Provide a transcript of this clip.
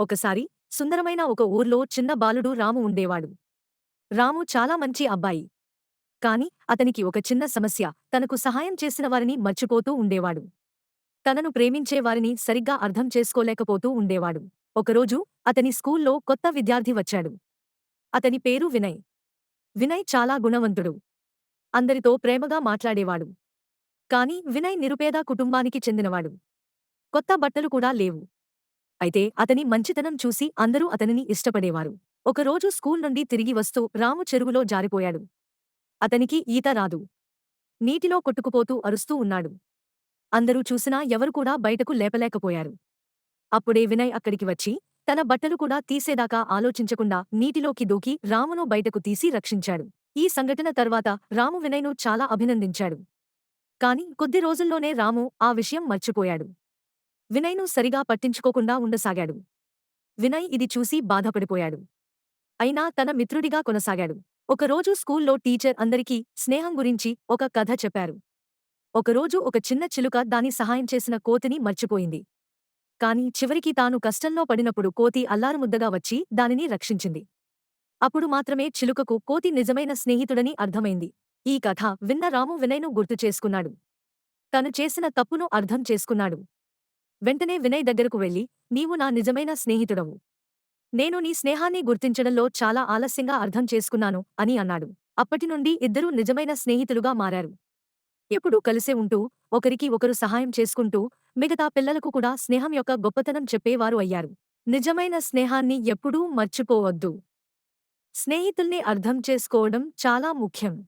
ఒకసారి సుందరమైన ఒక ఊర్లో చిన్న బాలుడు రాము ఉండేవాడు. రాము చాలా మంచి అబ్బాయి. కాని అతనికి ఒక చిన్న సమస్య. తనకు సహాయం చేసిన వారిని మర్చిపోతూ ఉండేవాడు. తనను ప్రేమించే వారిని సరిగ్గా అర్థం చేసుకోలేకపోతూ ఉండేవాడు. ఒకరోజు అతని స్కూల్లో కొత్త విద్యార్థి వచ్చాడు. అతని పేరు వినయ్. వినయ్ చాలా గుణవంతుడు. అందరితో ప్రేమగా మాట్లాడేవాడు. కాని వినయ్ నిరుపేద కుటుంబానికి చెందినవాడు. కొత్త బట్టలు కూడా లేవు. అయితే అతని మంచితనం చూసి అందరూ అతనిని ఇష్టపడేవారు. ఒకరోజు స్కూల్ నుండి తిరిగి వస్తూ రాము చెరువులో జారిపోయాడు. అతనికి ఈత రాదు. నీటిలో కొట్టుకుపోతూ అరుస్తూ ఉన్నాడు. అందరూ చూసినా ఎవరు కూడా బయటకు లేపలేకపోయారు. అప్పుడే వినయ్ అక్కడికి వచ్చి తన బట్టలు కూడా తీసేదాకా ఆలోచించకుండా నీటిలోకి దూకి రామును బయటకు తీసి రక్షించాడు. ఈ సంఘటన తర్వాత రాము వినయ్ను చాలా అభినందించాడు. కాని కొద్ది రోజుల్లోనే రాము ఆ విషయం మర్చిపోయాడు. వినయ్ను సరిగా పట్టించుకోకుండా ఉండసాగాడు. వినయ్ ఇది చూసి బాధపడిపోయాడు. అయినా తన మిత్రుడిగా కొనసాగాడు. ఒకరోజు స్కూల్లో టీచర్ అందరికీ స్నేహం గురించి ఒక కథ చెప్పారు. ఒకరోజు ఒక చిన్న చిలుక దాని సహాయం చేసిన కోతిని మర్చిపోయింది. కాని చివరికి తాను కష్టంలో పడినప్పుడు కోతి అల్లారుముద్దగా వచ్చి దానిని రక్షించింది. అప్పుడు మాత్రమే చిలుకకు కోతి నిజమైన స్నేహితుడని అర్థమైంది. ఈ కథ విన్న రాము వినయ్ను గుర్తు చేసుకున్నాడు. తను చేసిన తప్పును అర్థం చేసుకున్నాడు. వెంటనే వినయ్ దగ్గరకు వెళ్ళి నీవు నా నిజమైన స్నేహితుడవు. నేను నీ స్నేహాన్ని గుర్తించడంలో చాలా ఆలస్యంగా అర్థం చేసుకున్నాను అని అన్నాడు. అప్పటినుండి ఇద్దరూ నిజమైన స్నేహితులుగా మారారు. ఎప్పుడూ కలిసే ఉంటూ ఒకరికి ఒకరు సహాయం చేసుకుంటూ మిగతా పిల్లలకు కూడా స్నేహం యొక్క గొప్పతనం చెప్పేవారు అయ్యారు. నిజమైన స్నేహాన్ని ఎప్పుడూ మర్చిపోవద్దు. స్నేహితుల్ని అర్థం చేసుకోవడం చాలా ముఖ్యం.